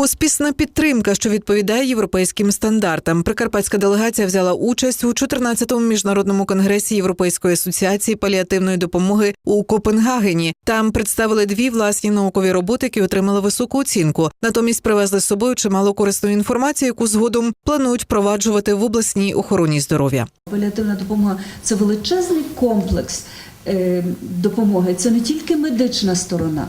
Хоспісна підтримка, що відповідає європейським стандартам. Прикарпатська делегація взяла участь у 14-му міжнародному конгресі Європейської асоціації паліативної допомоги у Копенгагені. Там представили дві власні наукові роботи, які отримали високу оцінку. Натомість привезли з собою чимало корисної інформації, яку згодом планують впроваджувати в обласній охороні здоров'я. Паліативна допомога це величезний комплекс е, допомоги. Це не тільки медична сторона,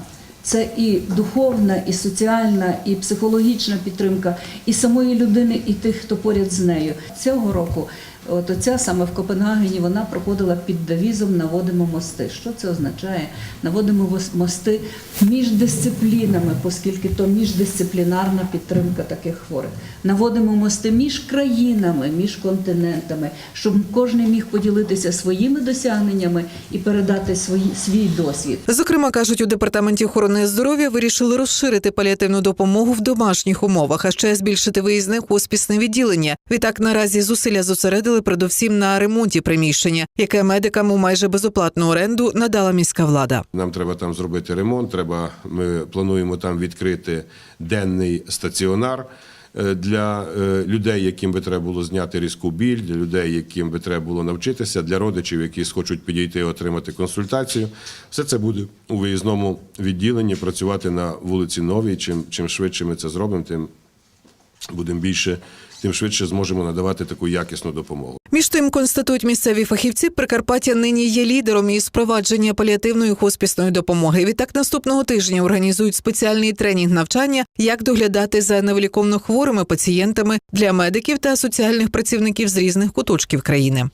це і духовна, і соціальна, і психологічна підтримка, і самої людини, і тих, хто поряд з нею. Цього року, от оця саме в Копенгагені, вона проходила під девізом Наводимо мости. Що це означає? Наводимо мости між дисциплінами, оскільки то міждисциплінарна підтримка таких хворих. Наводимо мости між країнами, між континентами, щоб кожен міг поділитися своїми досягненнями і передати свої, свій досвід. Зокрема, кажуть, у департаменті охорони здоров'я вирішили розширити паліативну допомогу в домашніх умовах, а ще збільшити виїзне хоспісне відділення. Відтак наразі зусилля зосередили передусім на ремонті приміщення, яке медикам у майже безоплатну оренду надала міська влада. Нам треба там зробити ремонт. Треба, ми плануємо там відкрити денний стаціонар для е, людей, яким би треба було зняти різку біль, для людей, яким би треба було навчитися, для родичів, які схочуть підійти і отримати консультацію. Все це буде у виїзному відділенні працювати на вулиці Новій. Чим, чим швидше ми це зробимо, тим будемо більше, тим швидше зможемо надавати таку якісну допомогу. Між тим, констатують місцеві фахівці, Прикарпаття нині є лідером із впровадження паліативної хоспісної допомоги. Відтак наступного тижня організують спеціальний тренінг навчання, як доглядати за невиліковно хворими пацієнтами для медиків та соціальних працівників з різних куточків країни.